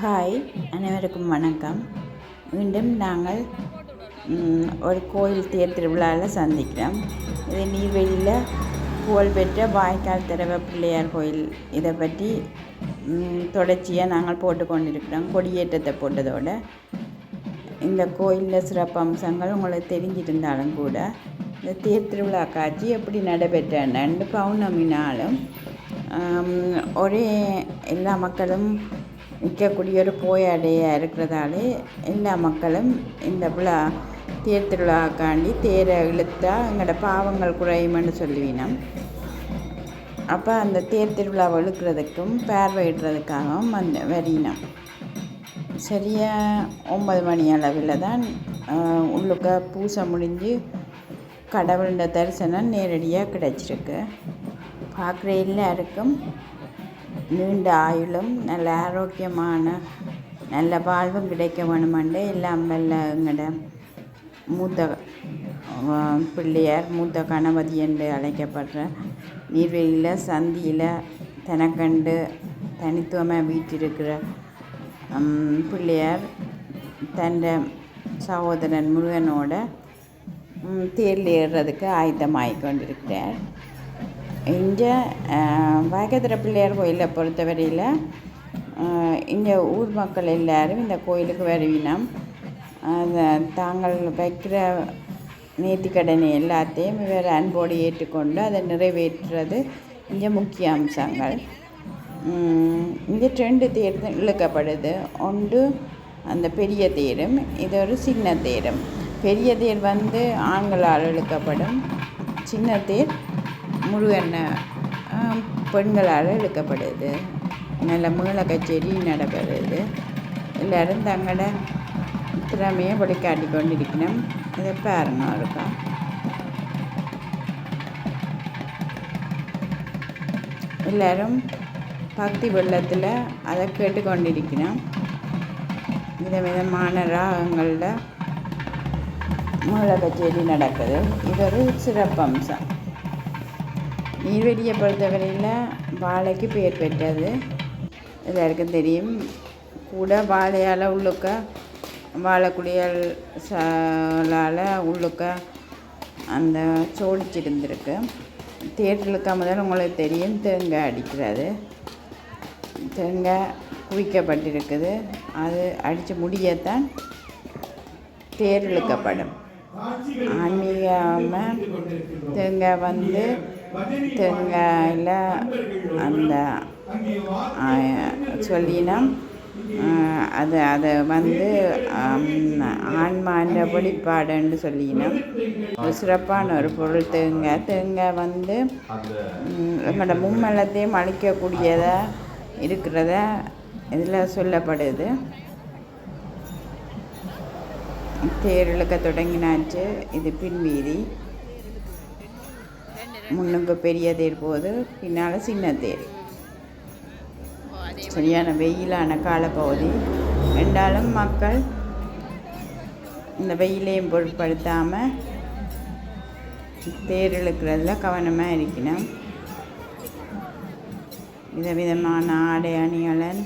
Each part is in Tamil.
ஹாய் அனைவருக்கும் வணக்கம். மீண்டும் நாங்கள் ஒரு கோயில் தேர் திருவிழாவில் சந்திக்கிறோம். இது நீர்வெளியில் புகழ்பெற்ற வாய்க்கால் திரவ பிள்ளையார் கோயில். இதை பற்றி தொடர்ச்சியாக நாங்கள் போட்டு கொண்டிருக்கிறோம். கொடியேற்றத்தை போட்டதோடு. இந்த கோயிலில் சிறப்பம்சங்கள் உங்களுக்கு தெரிஞ்சிருந்தாலும் கூட இந்த தேர் திருவிழா காட்சி எப்படி நடைபெற்றன்னு பௌர்ணமி நாளும் ஒரே எல்லா மக்களும் நிற்கக்கூடிய ஒரு போயாடையாக இருக்கிறதாலே எல்லா மக்களும் இந்த விழா தேர் திருவிழாக்காண்டி தேரை இழுத்தா எங்களோட பாவங்கள் குறையுமென்னு சொல்லுவினோம். அப்போ அந்த தேர் திருவிழாவை இழுக்கிறதுக்கும் பார்வையிடுறதுக்காகவும் வந்து வரினோம் சரியாக ஒன்பது மணி அளவில் தான் உள்ளுக்க பூசை முடிஞ்சு கடவுளோட தரிசனம் நேரடியாக கிடைச்சிருக்கு. பார்க்குற எல்லாருக்கும் நீண்ட ஆயுளும் நல்ல ஆரோக்கியமான நல்ல வாழ்வும் கிடைக்க வேணுமெண்டு எல்லாம் வல்ல எங்களோட மூத்த பிள்ளையார் மூத்த கணபதி என்று அழைக்கப்படுற நீர்வெளியில் சந்தியில் தனக்கண்டு தனித்துவமாக வீட்டிருக்கிற பிள்ளையார் தன் சகோதரன் முருகனோட தேரில் ஏறுறதுக்கு ஆயத்தமாகி கொண்டிருக்கிறார். இங்கே வாகத்திர பிள்ளையார் கோயிலை பொறுத்தவரையில் இங்கே ஊர் மக்கள் எல்லோரும் இந்த கோயிலுக்கு வருவினம். அதை தாங்கள் வைக்கிற நேர்த்திக்கடனை எல்லாத்தையும் வேறு அன்போடு ஏற்றுக்கொண்டு அதை நிறைவேற்றுறது இங்கே முக்கிய அம்சங்கள். இந்த இங்கே ரெண்டு தேர் இழுக்கப்படுது. ஒன்று அந்த பெரிய தேரும் இது ஒரு சின்ன தேரும். பெரிய தேர் வந்து ஆண்களால் இழுக்கப்படும். சின்ன தேர் முழு எண்ணெய் பெண்களால் எடுக்கப்படுது நல்ல மேள கச்சேரி நடைபெறுது எல்லோரும் தங்களோட திறமையை வெளிக்காட்டி கொண்டிருக்கணும். இதை பாருங்க இருக்கா எல்லோரும் பக்தி வெள்ளத்தில் அதை கேட்டுக்கொண்டிருக்கணும். விதவிதமான ராகங்களில் மேள கச்சேரி நடக்குது. இது ஒரு சிறப்பம்சம். நீர்வெளியை பொறுத்தவரையில் வாழைக்கு பேர் பெற்றது. எல்லாருக்கும் தெரியும். கூட வாழையால் உள்ளுக்க வாழைக்குடியால் சாலால் உள்ளுக்க அந்த சோடிச்சிருந்திருக்கு. தேட்டருக்கு முதல் உங்களுக்கு தெரியும். தேங்காய் அடிக்கிறது. தேங்காய் குவிக்கப்பட்டிருக்குது. அது அடித்து முடியத்தான் தேர் இழுக்கப்படும். ஆன்மீகமாக தேங்காய் வந்து தேங்காயில் அந்த சொல்லினம். அது அதை வந்து ஆன்மான்ற வெளிப்பாடுன்னு சொல்லினோம். ஒரு சிறப்பான ஒரு பொருள் தேங்காய் தேங்காய் வந்து நம்மளோட மும்மலத்தையும் அழிக்கக்கூடியதாக இருக்கிறத இதில் சொல்லப்படுது. தேர் இழுக்க தொடங்கினாச்சு. இது பின்வீதி. முன்னுக்கு பெரிய தேர் போகுது பின்னால் சின்ன தேர். சரியான வெயிலான காலப்பகுதி. ரெண்டாலும் மக்கள் இந்த வெயிலையும் பொருட்படுத்தாமல் தேர் இழுக்கிறதுல கவனமாக இருக்கணும். விதவிதமான ஆடை அணிகலன்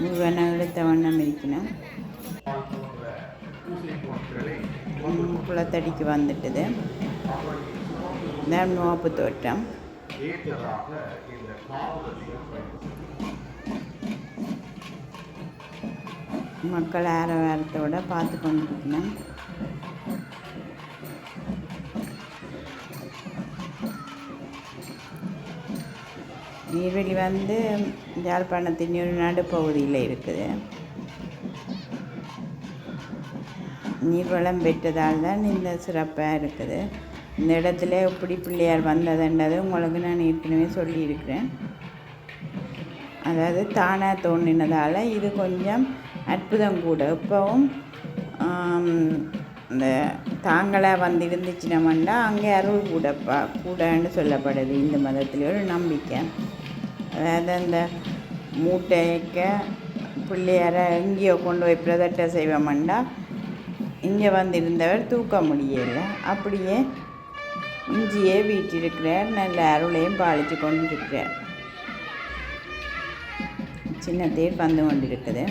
முருகனை இழுத்த வண்ணம் இருக்கணும். குளத்தடிக்கு வந்துட்டுது. நோப்பு தோட்டம் மக்கள் ஆரவாரத்தோட பார்த்து கொண்டிருக்கணும் நீர்வெளி வந்து யாழ்ப்பாணத்தின் ஒரு நடுப்பகுதியில் இருக்குது. நீர்வளம் பெற்றதால் தான் இந்த சிறப்பாக இருக்குது. இந்த இடத்துல எப்படி பிள்ளையார் வந்ததுன்றது உங்களுக்கு நான் ஏற்கனவே சொல்லியிருக்கிறேன். அதாவது தானாக தோன்றினதால் இது கொஞ்சம் அற்புதம் கூட. இப்போவும் இந்த தாங்களாக வந்து இருந்துச்சுனோம்னா அங்கே அருள் கூட பா கூடன்னு சொல்லப்படுது இந்த மதத்தில் ஒரு நம்பிக்கை. அதாவது அந்த மூட்டைக்க பிள்ளையாரை எங்கேயோ கொண்டு போய் பிரதட்ட செய்வோம்னா இங்கே வந்திருந்தவர் தூக்க முடியலை அப்படியே இஞ்சியே வீட்டிருக்கிறார் நல்ல அருளையும் பாலித்து கொண்டிருக்கிறார். சின்ன தேர் வந்து கொண்டிருக்குது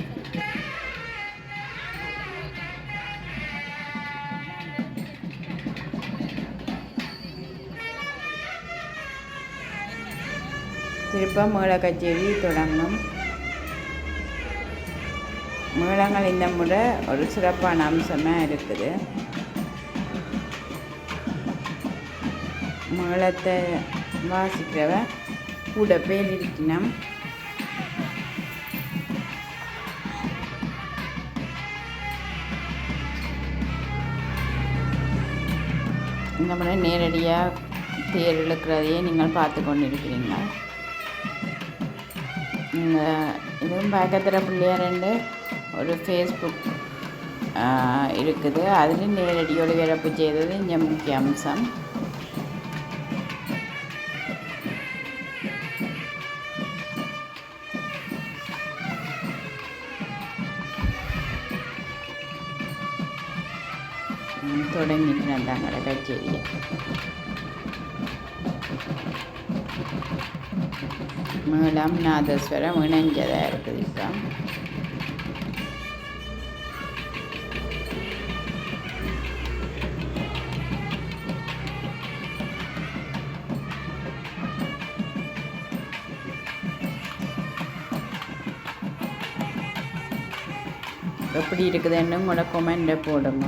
திருப்ப மேள கச்சேரி தொடங்கும். மேளங்கள் இந்த முறை ஒரு சிறப்பான அம்சமாக இருக்குது. மேளத்தை வாசிக்கிறவ கூட பேர் இருக்கணும் இந்த முறை நேரடியாக தேர் இழுக்கிறதையே நீங்கள் பார்த்து கொண்டிருக்கிறீங்க இந்த இதுவும் பக்கத்தில் பிள்ளையாரண்டு ஒரு ஃபேஸ்புக் இருக்குது. அதில் நேரடி ஒளிபரப்பு செய்தது இங்கே முக்கிய அம்சம். தொடங்கிட்டு வந்தாங்களே கச்சேரியை மேளம் நாதஸ்வரம் இணைஞ்சதாக இருக்குது எப்படி இருக்குதுன்னு உங்களோட கொமெண்ட்டை போடுங்க.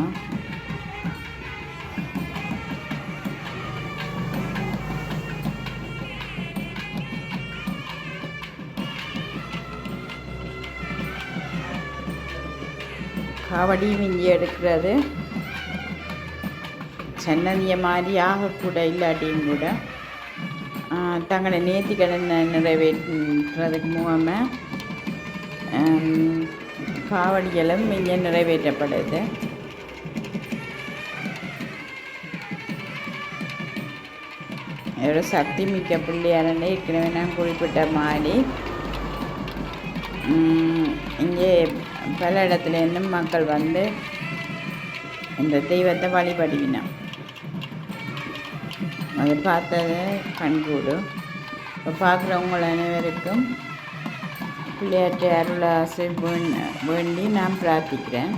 காவடி மிஞ்சி எடுக்கிறது. சன்னதிய மாதிரி ஆகக்கூட இல்லாட்டியும் கூட தங்களை நேர்த்திக்கடன் நிறைவேற்றுறதுக்கு மூலமாக காவடிகளும் இங்கே நிறைவேற்றப்படுது. ஒரு சக்தி மிக்க பிள்ளையாரன்னு ஏற்கனவே நான் குறிப்பிட்ட மாதிரி. இங்கே பல இடத்துலேருந்தும் மக்கள் வந்து இந்த தெய்வத்தை வழிபடுவினோம் அதை பார்த்தது கண்கூடும் இப்போ பார்க்குறவங்கள அனைவருக்கும் பிள்ளையாற்றை அருளாசை வேண்டி நான் பிரார்த்திக்கிறேன்.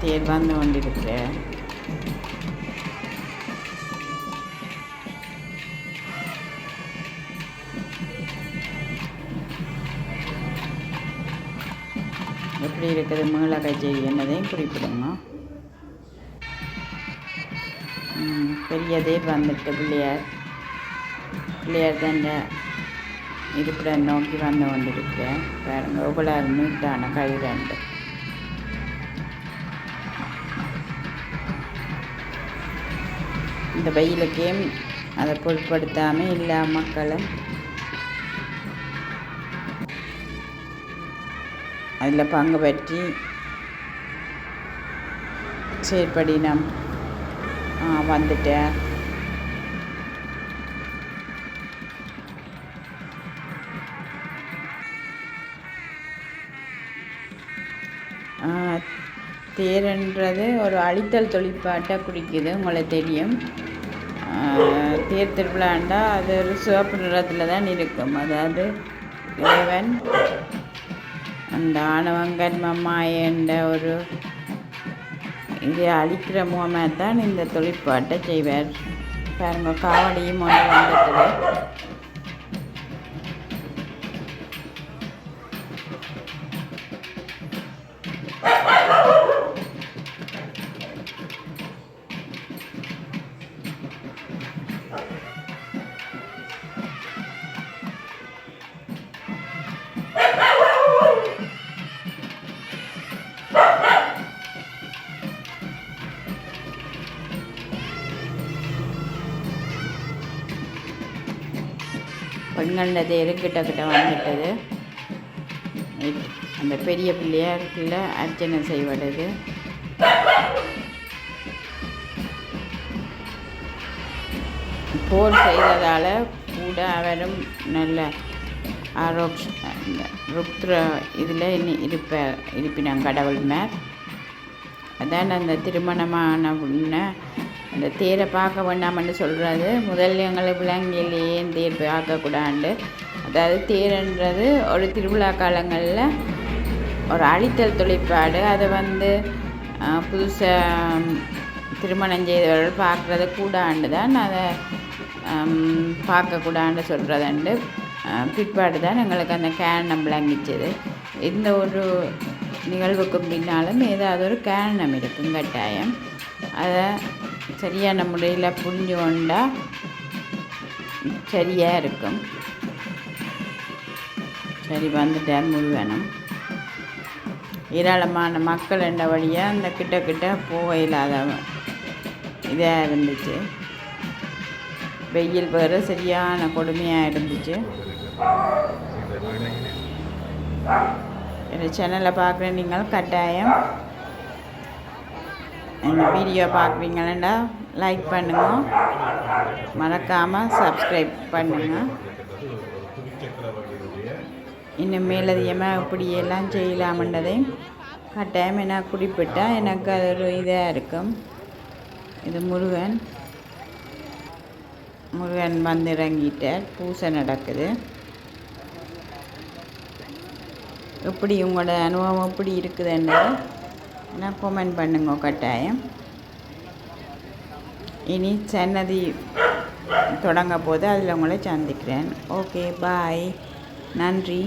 தேர் வந்து கொண்டிருக்கிறேன். இருக்கிற இருக்குது மேள என்னதையும் குறிப்பிடுங்க பெரிய தேர் வந்துட்டு பிள்ளையார். பிள்ளையார் தான் இருப்பிட நோக்கி வந்து கொண்டிருக்கிறேன் பாருங்க எவ்வளோ நீட்டான கை இந்த வெயிலுக்கே அதை பொருட்படுத்தாமல் எல்லா மக்களும் அதில் பங்கு பற்றி செயற்படினம் வந்துட்டேன். தேர்ன்றது ஒரு அழித்தல் தொழிற்பாட்டை குறிக்குது உங்களுக்கு தெரியும். தேர் திருவிழாண்டா அது ஒரு சிவப்பு நிறத்தில் தான் இருக்கும். அதாவது இறைவன் அந்த ஆணவங்கன்மமாயன்ற ஒரு இதை அழிக்கிற மூலமாக தான் இந்த தொழிற்பாட்டை செய்வார். பாருங்கள் காவடியும் ஒன்று வந்துட்டு பெண்கள தேர் கிட்ட கிட்ட வந்துட்டது. அந்த பெரிய பிள்ளையாருக்குள்ள அர்ச்சனை செய்வடுது போர் செய்ததால் கூட அவரும் நல்ல ஆரோக் ருத்ர இதில் இருப்ப இருப்பினாங்க கடவுள் மேல் அதான் அந்த திருமணமான உன்ன அந்த தேரை பார்க்க வேண்டாம்னு சொல்கிறது முதல் எங்களுக்கு விலங்கில் ஏன் தேர் பார்க்கக்கூடாண்டு? அதாவது தேர்ன்றது ஒரு திருவிழா காலங்களில் ஒரு அழித்தல் தொழிற்பாடு. அதை வந்து புதுசாக திருமணம் செய்தவர்கள் பார்க்குறது கூடாண்டு தான் அதை பார்க்கக்கூடாண்டு சொல்கிறதுண்டு பிற்பாடு தான் எங்களுக்கு அந்த கேரணம் விளங்கிச்சது. எந்த ஒரு நிகழ்வுக்கும் பின்னாலும் ஏதாவது ஒரு கேரணம் இருக்கும் கட்டாயம். அதை சரியான முறையில் புரிஞ்சு கொண்டா சரியாக இருக்கும். சரி வந்துட்டார் முருகனும். ஏராளமான மக்கள் என்ற வழியாக அந்த கிட்ட கிட்ட போக இல்லாத இதாக இருந்துச்சு. வெயில் வேறு சரியான கொடுமையாக இருந்துச்சு. இந்த சேனலை பார்க்குற நீங்கள் கட்டாயம் இந்த வீடியோ பார்க்குறீங்களா லைக் பண்ணுங்க. மறக்காமல் சப்ஸ்கிரைப் பண்ணுங்க. இன்னும் மேலதிகமாக இப்படியெல்லாம் செய்யலாமன்றதை கட்டாயம் என்ன குறிப்பிட்டால் எனக்கு அது ஒரு இதாக இருக்கும். இது முருகன். முருகன் வந்து இறங்கிட்டார் பூசை நடக்குது. எப்படி உங்களோட அனுபவம் எப்படி இருக்குதுன்னு நான் கமெண்ட் பண்ணுங்க கட்டாயம்? இனி சன்னதி தொடங்க போது அதில் உங்களை சந்திக்கிறேன். ஓகே பாய் நன்றி.